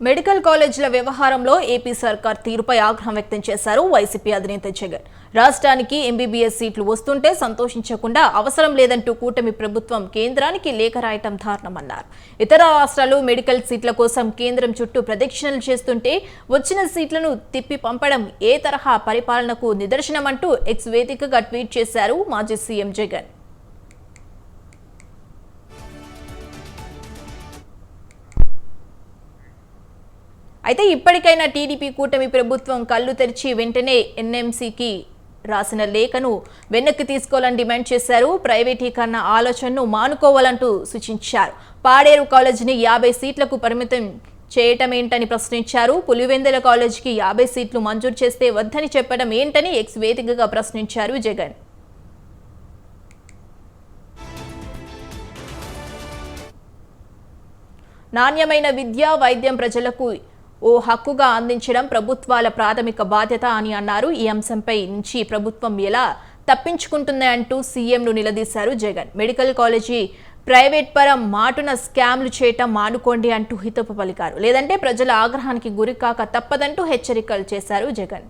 Medical కాలేజీల వ్యవహారంలో AP సర్కార్ తీరుపై ఆగ్రహం వ్యక్తం చేశారు వైసీపీ అధినేత జగన్. రాష్ట్రానికి ఎంబీబీఎస్ సీట్లు వస్తుంటే సంతోషించకుండా అవసరం లేదంటూ కూటమి ప్రభుత్వం కేంద్రానికి లేఖ రాయటం దారుణమన్నారు. ఇతర రాష్ట్రాలు మెడికల్ సీట్ల కోసం కేంద్రం చుట్టూ ప్రదక్షిణలు చేస్తుంటే వచ్చిన సీట్లను తిప్పి పంపడం ఏ తరహా పరిపాలనకు నిదర్శనమంటూ ఎక్స్ వేదికగా ట్వీట్ చేశారు మాజీ సీఎం జగన్. అయితే ఇప్పటికైనా టీడీపీ కూటమి ప్రభుత్వం కళ్ళు తెరిచి వెంటనే ఎన్ఎంసీకి రాసిన లేఖను వెనక్కి తీసుకోవాలని డిమాండ్ చేశారు. ప్రైవేటీకరణ ఆలోచనను మానుకోవాలంటూ సూచించారు. పాడేరు కాలేజీని యాభై సీట్లకు పరిమితం చేయటం ఏంటని ప్రశ్నించారు. పులివెందుల కాలేజీకి యాభై సీట్లు మంజూరు చేస్తే వద్దని చెప్పడం ఏంటని ఎక్స్ వేదికగా ప్రశ్నించారు జగన్. నాణ్యమైన విద్య వైద్యం ప్రజలకు ఓ హక్కుగా అందించడం ప్రభుత్వాల ప్రాథమిక బాధ్యత అని అన్నారు. ఈ అంశంపై నుంచి ప్రభుత్వం ఎలా తప్పించుకుంటుంది అంటూ సీఎంను నిలదీశారు జగన్. మెడికల్ కాలేజీ ప్రైవేట్ పరం మాటున స్కామ్లు చేయటం మానుకోండి అంటూ హితపు పలికారు. లేదంటే ప్రజల ఆగ్రహానికి గురికాక తప్పదంటూ హెచ్చరికలు చేశారు జగన్.